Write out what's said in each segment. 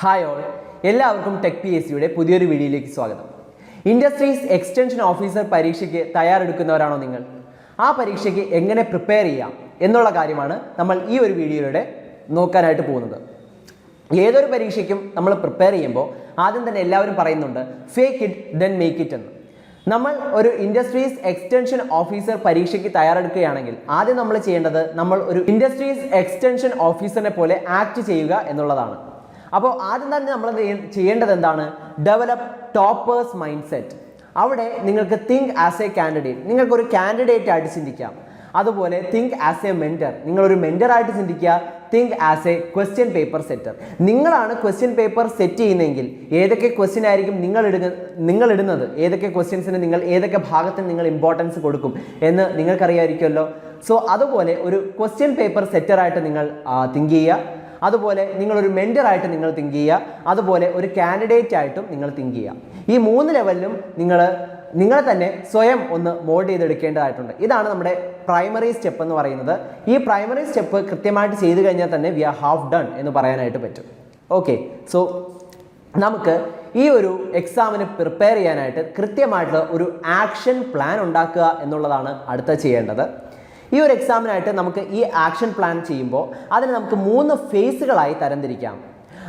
Hi all എല്ലാവർക്കും tech P S സിയുടെ പുതിയൊരു വീഡിയോയിലേക്ക് സ്വാഗതം. ഇൻഡസ്ട്രീസ് എക്സ്റ്റൻഷൻ ഓഫീസർ പരീക്ഷയ്ക്ക് തയ്യാറെടുക്കുന്നവരാണോ നിങ്ങൾ? ആ പരീക്ഷയ്ക്ക് എങ്ങനെ പ്രിപ്പയർ ചെയ്യാം എന്നുള്ള കാര്യമാണ് നമ്മൾ ഈ ഒരു വീഡിയോയിലൂടെ നോക്കാനായിട്ട് പോകുന്നത്. ഏതൊരു പരീക്ഷയ്ക്കും നമ്മൾ പ്രിപ്പയർ ചെയ്യുമ്പോൾ ആദ്യം തന്നെ എല്ലാവരും പറയുന്നുണ്ട് fake it then make it എന്ന്. നമ്മൾ ഒരു ഇൻഡസ്ട്രീസ് എക്സ്റ്റൻഷൻ ഓഫീസർ പരീക്ഷയ്ക്ക് തയ്യാറെടുക്കുകയാണെങ്കിൽ ആദ്യം നമ്മൾ ചെയ്യേണ്ടത് നമ്മൾ ഒരു ഇൻഡസ്ട്രീസ് എക്സ്റ്റൻഷൻ ഓഫീസറിനെ പോലെ ആക്ട് ചെയ്യുക എന്നുള്ളതാണ്. അപ്പോൾ ആദ്യം തന്നെ നമ്മൾ ചെയ്യേണ്ടത് എന്താണ്? ഡെവലപ്പ് ടോപ്പേഴ്സ് മൈൻഡ് സെറ്റ് അവിടെ നിങ്ങൾക്ക് തിങ്ക് ആസ് എ കാൻഡിഡേറ്റ് നിങ്ങൾക്ക് ഒരു കാൻഡിഡേറ്റ് ആയിട്ട് ചിന്തിക്കാം. അതുപോലെ തിങ്ക് ആസ് എ മെന്റർ നിങ്ങളൊരു മെന്ററായിട്ട് ചിന്തിക്കുക. Think as a question paper setter നിങ്ങളാണ് ക്വസ്റ്റ്യൻ പേപ്പർ സെറ്റ് ചെയ്യുന്നതെങ്കിൽ ഏതൊക്കെ ക്വസ്റ്റ്യൻ ആയിരിക്കും നിങ്ങൾ ഇടുക നിങ്ങൾ ഇടുന്നത്? ഏതൊക്കെ ക്വസ്റ്റ്യൻസിന് നിങ്ങൾ ഏതൊക്കെ ഭാഗത്തിന് നിങ്ങൾ ഇമ്പോർട്ടൻസ് കൊടുക്കും എന്ന് നിങ്ങൾക്കറിയാമായിരിക്കുമല്ലോ സോ അതുപോലെ ഒരു ക്വസ്റ്റ്യൻ പേപ്പർ സെറ്ററായിട്ട് നിങ്ങൾ തിങ്ക് ചെയ്യുക. അതുപോലെ നിങ്ങളൊരു മെന്ററായിട്ട് നിങ്ങൾ തിങ്ക് ചെയ്യുക. അതുപോലെ ഒരു കാൻഡിഡേറ്റ് ആയിട്ടും നിങ്ങൾ തിങ്ക് ചെയ്യുക. ഈ മൂന്ന് ലെവലിലും നിങ്ങൾ നിങ്ങളെ തന്നെ സ്വയം ഒന്ന് മോൾഡ് ചെയ്തെടുക്കേണ്ടതായിട്ടുണ്ട്. ഇതാണ് നമ്മുടെ പ്രൈമറി സ്റ്റെപ്പ് എന്ന് പറയുന്നത്. ഈ പ്രൈമറി സ്റ്റെപ്പ് കൃത്യമായിട്ട് ചെയ്തു കഴിഞ്ഞാൽ തന്നെ വി ആർ ഹാഫ് ഡൺ എന്ന് പറയാനായിട്ട് പറ്റും. ഓക്കെ സോ നമുക്ക് ഈ ഒരു എക്സാമിന് പ്രിപ്പയർ ചെയ്യാനായിട്ട് കൃത്യമായിട്ടുള്ള ഒരു ആക്ഷൻ പ്ലാൻ ഉണ്ടാക്കുക എന്നുള്ളതാണ് അടുത്ത ചെയ്യേണ്ടത്. ഈ ഒരു എക്സാമിനായിട്ട് നമുക്ക് ഈ ആക്ഷൻ പ്ലാൻ ചെയ്യുമ്പോൾ അതിന് നമുക്ക് മൂന്ന് ഫേസുകളായി തരംതിരിക്കാം.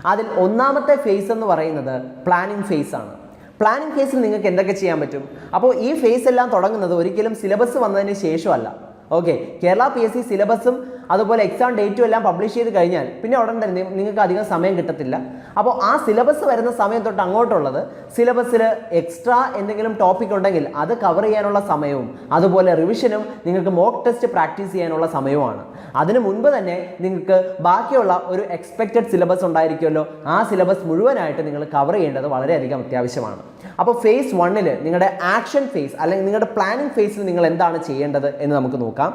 അതിൽ ഒന്നാമത്തെ ഫേസ് എന്ന് പറയുന്നത് പ്ലാനിങ് ഫേസ് ആണ്. പ്ലാനിങ് ഫേസിൽ നിങ്ങൾക്ക് എന്തൊക്കെ ചെയ്യാൻ പറ്റും? അപ്പോൾ ഈ ഫേസ് എല്ലാം തുടങ്ങുന്നത് ഒരിക്കലും സിലബസ് വന്നതിന് ശേഷമല്ല. Okay Kerala P S C സിലബസും അതുപോലെ എക്സാം ഡേറ്റും എല്ലാം പബ്ലിഷ് ചെയ്ത് കഴിഞ്ഞാൽ പിന്നെ ഉടൻ തന്നെ നിങ്ങൾക്ക് അധികം സമയം കിട്ടത്തില്ല. അപ്പോൾ ആ സിലബസ് വരുന്ന സമയം തൊട്ട് അങ്ങോട്ടുള്ളത് സിലബസിൽ എക്സ്ട്രാ എന്തെങ്കിലും ടോപ്പിക് ഉണ്ടെങ്കിൽ അത് കവർ ചെയ്യാനുള്ള സമയവും അതുപോലെ റിവിഷനും നിങ്ങൾക്ക് മോക്ക് ടെസ്റ്റ് പ്രാക്ടീസ് ചെയ്യാനുള്ള സമയവുമാണ്. അതിനു മുൻപ് തന്നെ നിങ്ങൾക്ക് ബാക്കിയുള്ള ഒരു എക്സ്പെക്റ്റഡ് സിലബസ് ഉണ്ടായിരിക്കുമല്ലോ. ആ സിലബസ് മുഴുവനായിട്ട് നിങ്ങൾ കവർ ചെയ്യേണ്ടത് വളരെയധികം അത്യാവശ്യമാണ്. അപ്പോൾ ഫേസ് വണ്ണിൽ നിങ്ങളുടെ ആക്ഷൻ ഫേസ് അല്ലെങ്കിൽ നിങ്ങളുടെ പ്ലാനിങ് ഫേസിൽ നിങ്ങൾ എന്താണ് ചെയ്യേണ്ടത് എന്ന് നമുക്ക് നോക്കാം.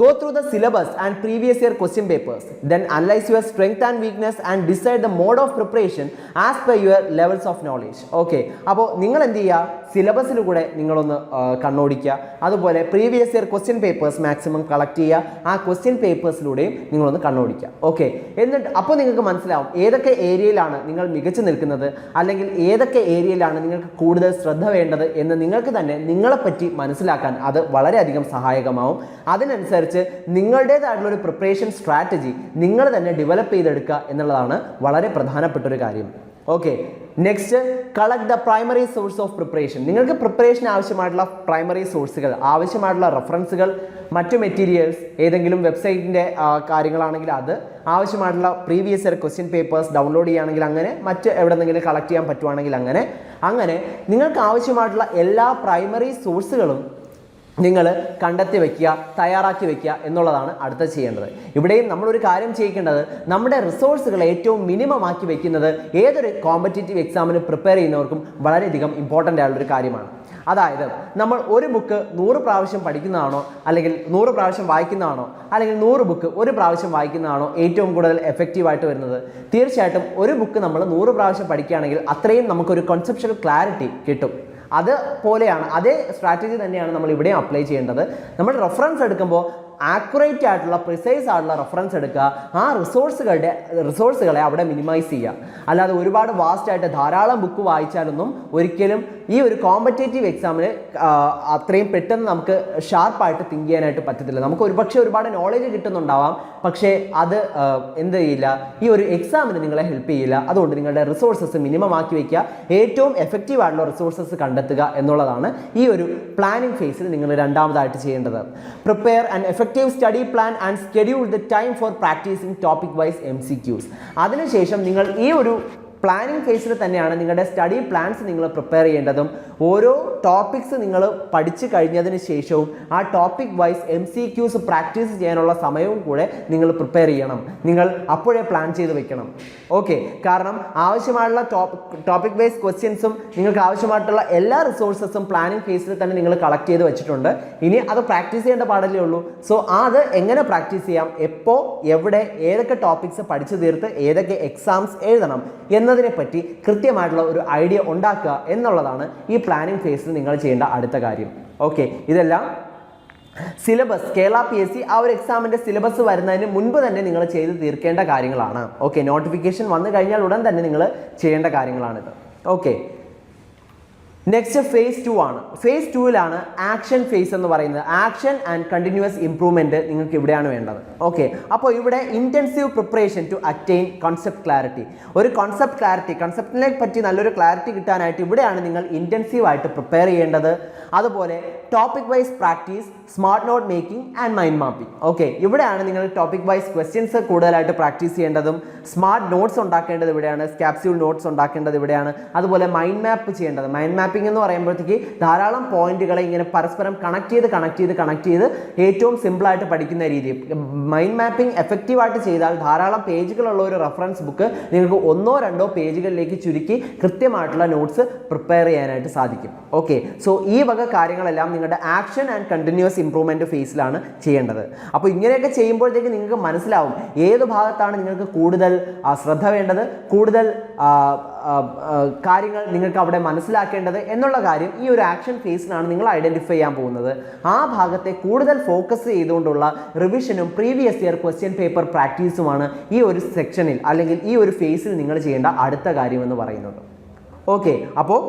Go through the syllabus and previous year question papers then analyse your strength and weakness and decide the mode of preparation as per your levels of knowledge okay അപ്പോൾ നിങ്ങൾ എന്ത് ചെയ്യുക? സിലബസിൽ കൂടെ നിങ്ങളൊന്ന് കണ്ണോടിക്കുക. അതുപോലെ previous year question papers maximum collect ചെയ്യുക. ആ ക്വസ്റ്റ്യൻ പേപ്പേഴ്സിലൂടെയും നിങ്ങളൊന്ന് കണ്ണോടിക്കുക. ഓക്കെ എന്നിട്ട് അപ്പോൾ നിങ്ങൾക്ക് മനസ്സിലാവും ഏതൊക്കെ ഏരിയയിലാണ് നിങ്ങൾ മികച്ചു നിൽക്കുന്നത് അല്ലെങ്കിൽ ഏതൊക്കെ ഏരിയയിലാണ് നിങ്ങൾക്ക് കൂടുതൽ ശ്രദ്ധ വേണ്ടത് എന്ന് നിങ്ങൾക്ക് തന്നെ നിങ്ങളെപ്പറ്റി മനസ്സിലാക്കാൻ അത് വളരെയധികം സഹായകമാവും. അതിനനുസരിച്ച് നിങ്ങളുടേതായിട്ടുള്ള ഒരു പ്രിപ്പറേഷൻ സ്ട്രാറ്റജി നിങ്ങൾ തന്നെ ഡെവലപ്പ് ചെയ്തെടുക്കുക എന്നുള്ളതാണ് വളരെ പ്രധാനപ്പെട്ട ഒരു കാര്യം. Okay next collect the primary source of preparation നിങ്ങൾക്ക് പ്രിപ്പറേഷൻ ആവശ്യമായിട്ടുള്ള പ്രൈമറി സോഴ്സുകൾ ആവശ്യമായിട്ടുള്ള റെഫറൻസുകൾ മറ്റു മെറ്റീരിയൽസ് ഏതെങ്കിലും വെബ്സൈറ്റിന്റെ കാര്യങ്ങളാണെങ്കിൽ അത് ആവശ്യമായിട്ടുള്ള previous year question papers download ചെയ്യുകയാണെങ്കിൽ അങ്ങനെ മറ്റ് എവിടെ നിന്നെങ്കിലും കളക്ട് ചെയ്യാൻ പറ്റുവാണെങ്കിൽ അങ്ങനെ അങ്ങനെ നിങ്ങൾക്ക് ആവശ്യമായിട്ടുള്ള എല്ലാ പ്രൈമറി സോഴ്സുകളും നിങ്ങൾ കണ്ടെത്തി വയ്ക്കുക തയ്യാറാക്കി വയ്ക്കുക എന്നുള്ളതാണ് അടുത്ത ചെയ്യേണ്ടത്. ഇവിടെയും നമ്മളൊരു കാര്യം ചെയ്യിക്കേണ്ടത് നമ്മുടെ റിസോഴ്സുകൾ ഏറ്റവും മിനിമം ആക്കി വയ്ക്കുന്നത് ഏതൊരു കോമ്പറ്റേറ്റീവ് എക്സാമിന് പ്രിപ്പയർ ചെയ്യുന്നവർക്കും വളരെയധികം ഇമ്പോർട്ടന്റ് ആയുള്ളൊരു കാര്യമാണ്. അതായത് നമ്മൾ ഒരു ബുക്ക് നൂറ് പ്രാവശ്യം പഠിക്കുന്നതാണോ അല്ലെങ്കിൽ നൂറ് പ്രാവശ്യം വായിക്കുന്നതാണോ അല്ലെങ്കിൽ നൂറ് ബുക്ക് ഒരു പ്രാവശ്യം വായിക്കുന്നതാണോ ഏറ്റവും കൂടുതൽ എഫക്റ്റീവായിട്ട് വരുന്നത്? തീർച്ചയായിട്ടും ഒരു ബുക്ക് നമ്മൾ നൂറ് പ്രാവശ്യം പഠിക്കുകയാണെങ്കിൽ അത്രയും നമുക്കൊരു കോൺസെപ്ഷൽ ക്ലാരിറ്റി കിട്ടും. അതുപോലെയാണ് അതേ സ്ട്രാറ്റജി തന്നെയാണ് നമ്മൾ ഇവിടെയും അപ്ലൈ ചെയ്യേണ്ടത്. നമ്മൾ റെഫറൻസ് എടുക്കുമ്പോൾ ആക്യുറേറ്റ് ആയിട്ടുള്ള പ്രിസൈസ് ആയിട്ടുള്ള റെഫറൻസ് എടുക്കുക. ആ റിസോഴ്സുകളുടെ റിസോഴ്സുകളെ അവിടെ മിനിമൈസ് ചെയ്യുക. അല്ലാതെ ഒരുപാട് വാസ്റ്റ് ആയിട്ട് ധാരാളം ബുക്ക് വായിച്ചാലൊന്നും ഒരിക്കലും ഈ ഒരു കോമ്പറ്റേറ്റീവ് എക്സാമിന് അത്രയും പെട്ടെന്ന് നമുക്ക് ഷാർപ്പായിട്ട് തിങ്ക് ചെയ്യാനായിട്ട് പറ്റത്തില്ല. നമുക്ക് ഒരുപക്ഷെ ഒരുപാട് നോളജ് കിട്ടുന്നുണ്ടാവാം. പക്ഷേ അത് എന്ത് ചെയ്യില്ല? ഈ ഒരു എക്സാമിന് നിങ്ങളെ ഹെൽപ്പ് ചെയ്യില്ല. അതുകൊണ്ട് നിങ്ങളുടെ റിസോഴ്സസ് മിനിമം ആക്കി വയ്ക്കുക ഏറ്റവും എഫക്റ്റീവ് ആയിട്ടുള്ള റിസോഴ്സസ് കണ്ടെത്തുക എന്നുള്ളതാണ് ഈ ഒരു പ്ലാനിങ് ഫേസിൽ നിങ്ങൾ രണ്ടാമതായിട്ട് ചെയ്യേണ്ടത്. Prepare and effective study plan and schedule the time for practising topic wise M C Qs അതിനുശേഷം നിങ്ങൾ ഈ ഒരു പ്ലാനിങ് ഫേസിൽ തന്നെയാണ് നിങ്ങളുടെ സ്റ്റഡി പ്ലാൻസ് നിങ്ങൾ പ്രിപ്പയർ ചെയ്യേണ്ടതും. ഓരോ ടോപ്പിക്സ് നിങ്ങൾ പഠിച്ചു കഴിഞ്ഞതിന് ശേഷവും ആ topic wise M C Qs practice ചെയ്യാനുള്ള സമയവും കൂടെ നിങ്ങൾ പ്രിപ്പയർ ചെയ്യണം. നിങ്ങൾ അപ്പോഴേ പ്ലാൻ ചെയ്ത് വെക്കണം. ഓക്കെ കാരണം ആവശ്യമായിട്ടുള്ള ടോപ്പിക് വൈസ് ക്വസ്റ്റ്യൻസും നിങ്ങൾക്ക് ആവശ്യമായിട്ടുള്ള എല്ലാ റിസോഴ്സസും പ്ലാനിങ് ഫേസിൽ തന്നെ നിങ്ങൾ കളക്ട് ചെയ്ത് വെച്ചിട്ടുണ്ട്. ഇനി അത് പ്രാക്ടീസ് ചെയ്യേണ്ട പാടല്ലേ ഉള്ളൂ. സോ അത് എങ്ങനെ പ്രാക്ടീസ് ചെയ്യാം? എപ്പോൾ എവിടെ ഏതൊക്കെ ടോപ്പിക്സ് പഠിച്ചു തീർത്ത് ഏതൊക്കെ എക്സാംസ് എഴുതണം? എന്നതിനെ പറ്റി കൃത്യമായിട്ടുള്ള ഒരു ഐഡിയ ഉണ്ടാക്കുക എന്നുള്ളതാണ് ഈ പ്ലാനിംഗ് ഫേസിൽ നിങ്ങൾ ചെയ്യേണ്ട അടുത്ത കാര്യം. ഓക്കെ ഇതെല്ലാം syllabus Kerala P S C ആ ഒരു എക്സാമിന്റെ സിലബസ് വരുന്നതിന് മുൻപ് തന്നെ നിങ്ങൾ ചെയ്ത് തീർക്കേണ്ട കാര്യങ്ങളാണ്. ഓക്കെ നോട്ടിഫിക്കേഷൻ വന്നു കഴിഞ്ഞാൽ ഉടൻ തന്നെ നിങ്ങൾ ചെയ്യേണ്ട കാര്യങ്ങളാണിത്. ഓക്കെ നെക്സ്റ്റ് ഫേസ് ടു ആണ്. ഫേസ് ടുവിലാണ് ആക്ഷൻ ഫേസ് എന്ന് പറയുന്നത്. ആക്ഷൻ ആൻഡ് കണ്ടിന്യൂസ് ഇംപ്രൂവ്മെന്റ് നിങ്ങൾക്ക് ഇവിടെയാണ് വേണ്ടത്. ഓക്കെ അപ്പോൾ ഇവിടെ intensive preparation to attain concept clarity ഒരു കോൺസെപ്റ്റ് ക്ലാരിറ്റി കൺസെപ്റ്റിനെ പറ്റി നല്ലൊരു ക്ലാരിറ്റി കിട്ടാനായിട്ട് ഇവിടെയാണ് നിങ്ങൾ ഇന്റൻസീവായിട്ട് പ്രിപ്പയർ ചെയ്യേണ്ടത്. അതുപോലെ topic wise practice smart note making and mind mapping okay ഇവിടെയാണ് നിങ്ങൾ ടോപ്പിക് വൈസ് ക്വസ്റ്റ്യൻസ് കൂടുതലായിട്ട് പ്രാക്ടീസ് ചെയ്യേണ്ടതും. സ്മാർട്ട് നോട്ട്സ് ഉണ്ടാക്കേണ്ടത് ഇവിടെയാണ്. സ്കാപ്സ്യൂൾ നോട്ട്സ് ഉണ്ടാക്കേണ്ടത് ഇവിടെയാണ്. അതുപോലെ മൈൻഡ് മാപ്പ് ചെയ്യേണ്ടത്. മൈൻഡ് മാപ്പിംഗ് എന്ന് പറയുമ്പോഴത്തേക്ക് ധാരാളം പോയിന്റുകളെ ഇങ്ങനെ പരസ്പരം കണക്ട് ചെയ്ത് കണക്ട് ചെയ്ത് കണക്ട് ചെയ്ത് ഏറ്റവും സിമ്പിളായിട്ട് പഠിക്കുന്ന രീതി. മൈൻഡ് മാപ്പിംഗ് എഫക്റ്റീവായിട്ട് ചെയ്താൽ ധാരാളം പേജുകളുള്ള ഒരു റെഫറൻസ് ബുക്ക് നിങ്ങൾക്ക് ഒന്നോ രണ്ടോ പേജുകളിലേക്ക് ചുരുക്കി കൃത്യമായിട്ടുള്ള നോട്ട്സ് പ്രിപ്പയർ ചെയ്യാനായിട്ട് സാധിക്കും. ഓക്കെ സോ ഈ വക കാര്യങ്ങളെല്ലാം നിങ്ങളുടെ ആക്ഷൻ ആൻഡ് കണ്ടിന്യൂസ് ഇംപ്രൂവ്മെന്റ് ഫേസിലാണ് ചെയ്യേണ്ടത്. അപ്പോൾ ഇങ്ങനെയൊക്കെ ചെയ്യുമ്പോഴത്തേക്ക് നിങ്ങൾക്ക് മനസ്സിലാവും ഏത് ഭാഗത്താണ് നിങ്ങൾക്ക് കൂടുതൽ ശ്രദ്ധ വേണ്ടത്? കൂടുതൽ കാര്യങ്ങൾ നിങ്ങൾക്ക് അവിടെ മനസ്സിലാക്കേണ്ടത് എന്നുള്ള കാര്യം ഈ ഒരു ആക്ഷൻ ഫേസിലാണ് നിങ്ങൾ ഐഡന്റിഫൈ ചെയ്യാൻ പോകുന്നത്. ആ ഭാഗത്തെ കൂടുതൽ ഫോക്കസ് ചെയ്തുകൊണ്ടുള്ള റിവിഷനും പ്രീവിയസ് ഇയർ ക്വസ്റ്റ്യൻ പേപ്പർ പ്രാക്ടീസുമാണ് ഈ ഒരു സെക്ഷനിൽ അല്ലെങ്കിൽ ഈ ഒരു ഫേസിൽ നിങ്ങൾ ചെയ്യേണ്ട അടുത്ത കാര്യമെന്ന് പറയുന്നത്. ഓക്കെ അപ്പോൾ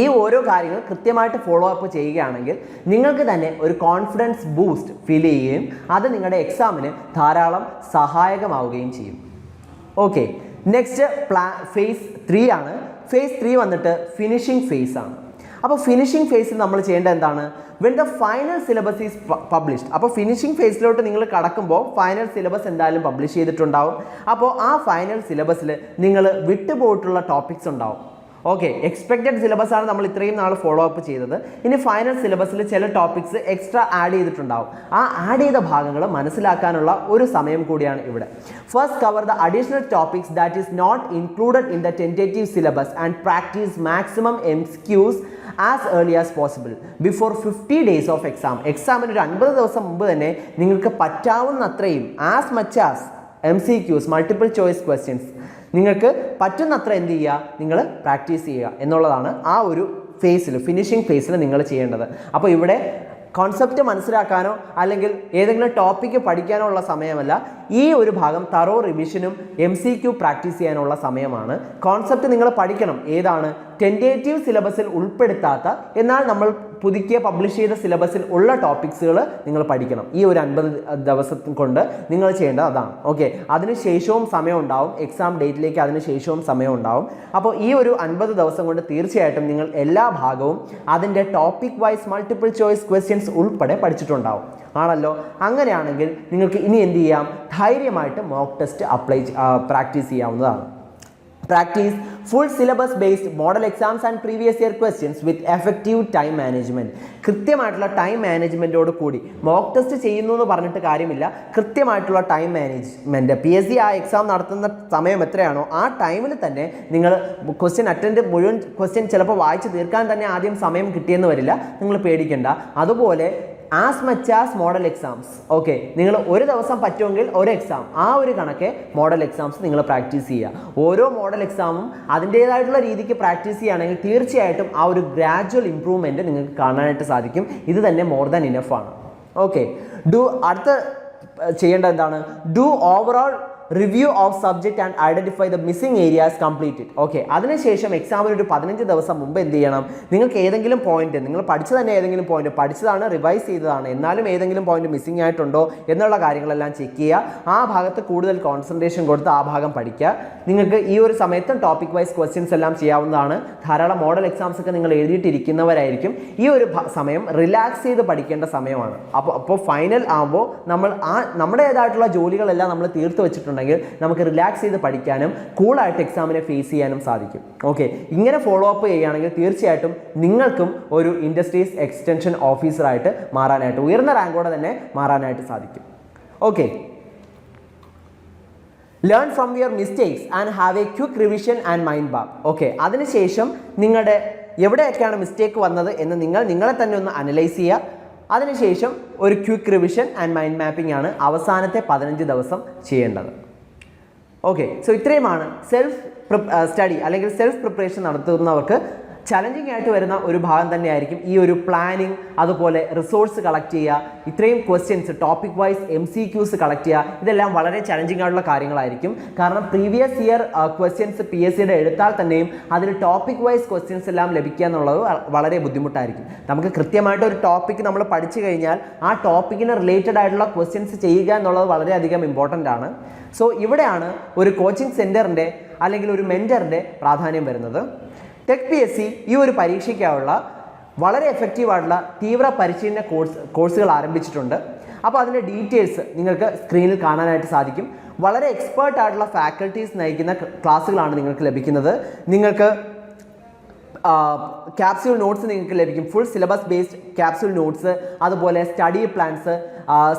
ഈ ഓരോ കാര്യങ്ങൾ കൃത്യമായിട്ട് ഫോളോ അപ്പ് ചെയ്യുകയാണെങ്കിൽ നിങ്ങൾക്ക് തന്നെ ഒരു കോൺഫിഡൻസ് ബൂസ്റ്റ് ഫീൽ ചെയ്യുകയും അത് നിങ്ങളുടെ എക്സാമിന് ധാരാളം സഹായകമാവുകയും ചെയ്യും. ഓക്കെ നെക്സ്റ്റ് പ്ലാ ഫേസ് ത്രീ ആണ്. ഫേസ് ത്രീ വന്നിട്ട് ഫിനിഷിംഗ് ഫേസ് ആണ്. അപ്പോൾ ഫിനിഷിംഗ് ഫേസിൽ നമ്മൾ ചെയ്യേണ്ട എന്താണ്? When the final syllabus is published അപ്പോൾ ഫിനിഷിംഗ് ഫേസിലോട്ട് നിങ്ങൾ കടക്കുമ്പോൾ ഫൈനൽ സിലബസ് എന്തായാലും പബ്ലിഷ് ചെയ്തിട്ടുണ്ടാവും. അപ്പോൾ ആ ഫൈനൽ സിലബസിൽ നിങ്ങൾ വിട്ടുപോയിട്ടുള്ള ടോപ്പിക്സ് ഉണ്ടാവും. ഓക്കെ എക്സ്പെക്റ്റഡ് സിലബസ് ആണ് നമ്മൾ ഇത്രയും നാൾ ഫോളോ അപ്പ് ചെയ്തത്. ഇനി ഫൈനൽ സിലബസിൽ ചില ടോപ്പിക്സ് എക്സ്ട്രാ ആഡ് ചെയ്തിട്ടുണ്ടാവും. ആ ആഡ് ചെയ്ത ഭാഗങ്ങൾ മനസ്സിലാക്കാനുള്ള ഒരു സമയം കൂടിയാണ് ഇവിടെ. First cover the additional topics that is not included in the tentative syllabus and practice maximum M CQs as early as possible before fifty days of exam എക്സാമിന് ഒരു അൻപത് ദിവസം മുമ്പ് തന്നെ നിങ്ങൾക്ക് പറ്റാവുന്ന അത്രയും as much as M C Qs multiple choice questions നിങ്ങൾക്ക് പറ്റുന്നത്ര എന്ത് ചെയ്യുക? നിങ്ങൾ പ്രാക്ടീസ് ചെയ്യുക എന്നുള്ളതാണ് ആ ഒരു ഫേസിൽ ഫിനിഷിംഗ് ഫേസിൽ നിങ്ങൾ ചെയ്യേണ്ടത്. അപ്പോൾ ഇവിടെ കോൺസെപ്റ്റ് മനസ്സിലാക്കാനോ അല്ലെങ്കിൽ ഏതെങ്കിലും ടോപ്പിക്ക് പഠിക്കാനോ ഉള്ള സമയമല്ല ഈ ഒരു ഭാഗം തറോ റിവിഷനും എം സി ക്യു പ്രാക്ടീസ് ചെയ്യാനുള്ള സമയമാണ്. കോൺസെപ്റ്റ് നിങ്ങൾ പഠിക്കണം. ഏതാണ്? ടെന്റേറ്റീവ് സിലബസിൽ ഉൾപ്പെടുത്താത്ത എന്നാൽ നമ്മൾ പുതുക്കിയ പബ്ലിഷ് ചെയ്ത സിലബസിൽ ഉള്ള ടോപ്പിക്സുകൾ നിങ്ങൾ പഠിക്കണം. ഈ ഒരു അൻപത് ദിവസം കൊണ്ട് നിങ്ങൾ ചെയ്യേണ്ടത് അതാണ്. ഓക്കെ അതിനുശേഷവും സമയം ഉണ്ടാവും. എക്സാം ഡേറ്റിലേക്ക് അതിനുശേഷവും സമയം ഉണ്ടാവും. അപ്പോൾ ഈ ഒരു അൻപത് ദിവസം കൊണ്ട് തീർച്ചയായിട്ടും നിങ്ങൾ എല്ലാ ഭാഗവും അതിന്റെ topic wise multiple choice questions ഉൾപ്പെടെ പഠിച്ചിട്ടുണ്ടാവും. ആണല്ലോ? അങ്ങനെയാണെങ്കിൽ നിങ്ങൾക്ക് ഇനി എന്ത് ചെയ്യാം? ധൈര്യമായിട്ട് മോക്ക് ടെസ്റ്റ് അപ്ലൈ പ്രാക്ടീസ് ചെയ്യാവുന്നതാണ്. Practice full syllabus based model exams and previous year questions with effective time management കൃത്യമായിട്ടുള്ള ടൈം മാനേജ്മെന്റോട് കൂടി മോക്ക് ടെസ്റ്റ് ചെയ്യുന്നു എന്ന് പറഞ്ഞിട്ട് കാര്യമില്ല. കൃത്യമായിട്ടുള്ള time management P S C ആ എക്സാം നടത്തുന്ന സമയം എത്രയാണോ ആ ടൈമിൽ തന്നെ നിങ്ങൾ ക്വസ്റ്റ്യൻ അറ്റൻഡ് മുഴുവൻ ക്വസ്റ്റ്യൻ ചിലപ്പോൾ വായിച്ച് തീർക്കാൻ തന്നെ ആദ്യം സമയം കിട്ടിയെന്ന് വരില്ല. നിങ്ങൾ പേടിക്കേണ്ട. അതുപോലെ as much as model exams okay നിങ്ങൾ ഒരു ദിവസം പറ്റുമെങ്കിൽ ഒരു എക്സാം ആ ഒരു കണക്കെ മോഡൽ എക്സാംസ് നിങ്ങൾ പ്രാക്ടീസ് ചെയ്യുക. ഓരോ മോഡൽ എക്സാമും അതിന്റേതായിട്ടുള്ള രീതിക്ക് പ്രാക്ടീസ് ചെയ്യുകയാണെങ്കിൽ തീർച്ചയായിട്ടും ആ ഒരു ഗ്രാജുവൽ ഇമ്പ്രൂവ്മെന്റ് നിങ്ങൾക്ക് കാണാനായിട്ട് സാധിക്കും. ഇത് തന്നെ മോർ ദാൻ ഇനഫാണ് ഓക്കെ ഡു അടുത്ത ചെയ്യേണ്ട ചെയ്യേണ്ടത് എന്താണ്? Do overall review of subject and identify the missing areas completed okay അതിനുശേഷം എക്സാമിന് ഒരു പതിനഞ്ച് ദിവസം മുമ്പ് എന്ത് ചെയ്യണം? നിങ്ങൾക്ക് ഏതെങ്കിലും പോയിന്റ് നിങ്ങൾ പഠിച്ചു തന്നെ ഏതെങ്കിലും പോയിന്റ് പഠിച്ചതാണ് റിവൈസ് ചെയ്തതാണ് എന്നാലും ഏതെങ്കിലും പോയിന്റ് മിസ്സിംഗ് ആയിട്ടുണ്ടോ എന്നുള്ള കാര്യങ്ങളെല്ലാം ചെക്ക് ചെയ്യുക. ആ ഭാഗത്ത് കൂടുതൽ കോൺസെൻട്രേഷൻ കൊടുത്ത് ആ ഭാഗം പഠിക്കുക. നിങ്ങൾക്ക് ഈ ഒരു സമയത്തും ടോപ്പിക് വൈസ് ക്വസ്റ്റ്യൻസ് എല്ലാം ചെയ്യാവുന്നതാണ്. ധാരാളം മോഡൽ എക്സാംസ് ഒക്കെ നിങ്ങൾ എഴുതിയിട്ടിരിക്കുന്നവരായിരിക്കും. ഈ ഒരു സമയം റിലാക്സ് ചെയ്ത് പഠിക്കേണ്ട സമയമാണ്. അപ്പോൾ അപ്പോൾ ഫൈനൽ ആകുമ്പോൾ നമ്മൾ ആ നമ്മുടേതായിട്ടുള്ള ജോലികളെല്ലാം നമ്മൾ തീർത്ത് വെച്ചിട്ടുണ്ടെങ്കിൽ നമുക്ക് റിലാക്സ് ചെയ്ത് പഠിക്കാനും കൂളായിട്ട് എക്സാമിനെ ഫേസ് ചെയ്യാനും സാധിക്കും. ഓക്കെ ഇങ്ങനെ ഫോളോ അപ്പ് ചെയ്യുകയാണെങ്കിൽ തീർച്ചയായിട്ടും നിങ്ങൾക്കും ഒരു ഇൻഡസ്ട്രീസ് എക്സ്റ്റൻഷൻ ഓഫീസറായിട്ട് മാറാനായിട്ട് ഉയർന്ന റാങ്കോടെ തന്നെ മാറാനായിട്ട് സാധിക്കും. Okay learn from your mistakes and have a quick revision and mind back okay അതിനുശേഷം നിങ്ങളുടെ എവിടെയൊക്കെയാണ് മിസ്റ്റേക്ക് വന്നത് എന്ന് നിങ്ങൾ നിങ്ങളെ തന്നെ ഒന്ന് അനലൈസ് ചെയ്യുക. അതിനുശേഷം ഒരു quick revision and mind mapping ആണ് അവസാനത്തെ പതിനഞ്ച് ദിവസം ചെയ്യേണ്ടത്. ഓക്കെ സോ ഇത്രയുമാണ് സെൽഫ് സ്റ്റഡി അല്ലെങ്കിൽ സെൽഫ് പ്രിപ്പറേഷൻ നടത്തുന്നവർക്ക് ചലഞ്ചിങ് ആയിട്ട് വരുന്ന ഒരു ഭാഗം തന്നെയായിരിക്കും ഈ ഒരു പ്ലാനിങ് അതുപോലെ റിസോഴ്സ് കളക്ട് ചെയ്യുക ഇത്രയും questions topic wise M C Qs collect ചെയ്യുക ഇതെല്ലാം വളരെ ചലഞ്ചിങ് ആയിട്ടുള്ള കാര്യങ്ങളായിരിക്കും. കാരണം previous year questions P S സിയുടെ എടുത്താൽ തന്നെയും അതിൽ ടോപ്പിക് വൈസ് ക്വസ്റ്റ്യൻസ് എല്ലാം ലഭിക്കുക എന്നുള്ളത് വളരെ ബുദ്ധിമുട്ടായിരിക്കും. നമുക്ക് കൃത്യമായിട്ട് ഒരു ടോപ്പിക് നമ്മൾ പഠിച്ചു കഴിഞ്ഞാൽ ആ ടോപ്പിക്കിന് റിലേറ്റഡ് ആയിട്ടുള്ള ക്വസ്റ്റ്യൻസ് ചെയ്യുക എന്നുള്ളത് വളരെയധികം ഇമ്പോർട്ടന്റ് ആണ്. സോ ഇവിടെയാണ് ഒരു കോച്ചിങ് സെന്ററിന്റെ അല്ലെങ്കിൽ ഒരു മെന്ററിന്റെ പ്രാധാന്യം വരുന്നത്. ടെക് പി എസ് സി ഈ ഒരു പരീക്ഷയ്ക്കായുള്ള വളരെ എഫക്റ്റീവായിട്ടുള്ള തീവ്ര പരിശീലന കോഴ്സ് കോഴ്സുകൾ ആരംഭിച്ചിട്ടുണ്ട്. അപ്പോൾ അതിന്റെ ഡീറ്റെയിൽസ് നിങ്ങൾക്ക് സ്ക്രീനിൽ കാണാനായിട്ട് സാധിക്കും. വളരെ എക്സ്പേർട്ട് ആയിട്ടുള്ള ഫാക്കൽറ്റീസ് നയിക്കുന്ന ക്ലാസ്സുകളാണ് നിങ്ങൾക്ക് ലഭിക്കുന്നത്. നിങ്ങൾക്ക് ക്യാപ്സ്യൂൾ നോട്ട്സ് നിങ്ങൾക്ക് ലഭിക്കും. Full syllabus based capsule notes അതുപോലെ study plans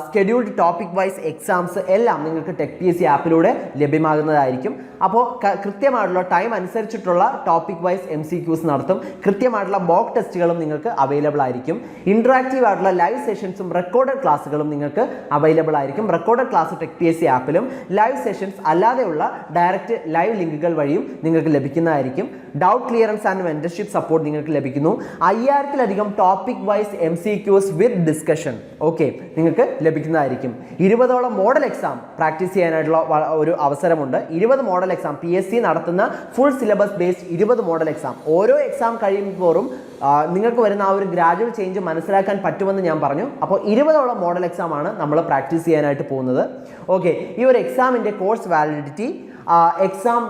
scheduled topic wise exams എല്ലാം നിങ്ങൾക്ക് ടെക് പി എസ് സി ആപ്പിലൂടെ ലഭ്യമാകുന്നതായിരിക്കും. അപ്പോൾ കൃത്യമായിട്ടുള്ള ടൈം അനുസരിച്ചിട്ടുള്ള topic wise M C Qs നടത്തും. കൃത്യമായിട്ടുള്ള മോക്ക് ടെസ്റ്റുകളും നിങ്ങൾക്ക് അവൈലബിൾ ആയിരിക്കും. ഇൻട്രാക്റ്റീവ് ആയിട്ടുള്ള ലൈവ് സെഷൻസും റെക്കോർഡഡ് ക്ലാസ്സുകളും നിങ്ങൾക്ക് അവൈലബിൾ ആയിരിക്കും. Recorded class tech P S C ആപ്പിലും live sessions അല്ലാതെയുള്ള ഡയറക്റ്റ് ലൈവ് ലിങ്കുകൾ വഴിയും നിങ്ങൾക്ക് ലഭിക്കുന്നതായിരിക്കും. Doubt clearance and mentorship support നിങ്ങൾക്ക് ലഭിക്കുന്നു. അയ്യായിരത്തിലധികം topic wise M C Qs with discussion okay നിങ്ങൾക്ക് ലഭിക്കുന്നതായിരിക്കും. ഇരുപതോളം മോഡൽ എക്സാം പ്രാക്ടീസ് ചെയ്യാനായിട്ടുള്ള ഒരു അവസരമുണ്ട്. ഇരുപത് model exam P S C നടത്തുന്ന ഫുൾ സിലബസ് ബേസ്ഡ് ഇരുപത് മോഡൽ എക്സാം ഓരോ എക്സാം കഴിയുമ്പോഴും നിങ്ങൾക്ക് വരുന്ന ആ ഒരു ഗ്രാജുവൽ ചേഞ്ച് മനസ്സിലാക്കാൻ പറ്റുമെന്ന് ഞാൻ പറഞ്ഞു. അപ്പോൾ ഇരുപതോളം മോഡൽ എക്സാം ആണ് നമ്മൾ പ്രാക്ടീസ് ചെയ്യാനായിട്ട് പോകുന്നത്. ഓക്കെ ഈ ഒരു എക്സാമിന്റെ കോഴ്സ് വാലിഡിറ്റി എക്സാം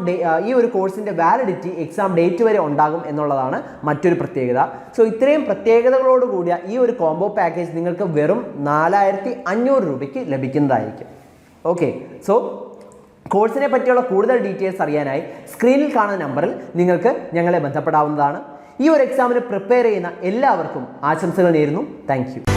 ഈ ഒരു കോഴ്സിന്റെ വാലിഡിറ്റി എക്സാം ഡേറ്റ് വരെ ഉണ്ടാകും എന്നുള്ളതാണ് മറ്റൊരു പ്രത്യേകത. സോ ഇത്രയും പ്രത്യേകതകളോട് കൂടിയ ഈ ഒരു കോംബോ പാക്കേജ് നിങ്ങൾക്ക് വെറും നാലായിരത്തി അഞ്ഞൂറ് രൂപയ്ക്ക് ലഭിക്കുന്നതായിരിക്കും. ഓക്കെ സോ കോഴ്സിനെ പറ്റിയുള്ള കൂടുതൽ ഡീറ്റെയിൽസ് അറിയാനായി സ്ക്രീനിൽ കാണുന്ന നമ്പറിൽ നിങ്ങൾക്ക് ഞങ്ങളെ ബന്ധപ്പെടാവുന്നതാണ്. ഈ ഒരു എക്സാമിന് പ്രിപ്പയർ ചെയ്യുന്ന എല്ലാവർക്കും ആശംസകൾ നേരുന്നു. താങ്ക്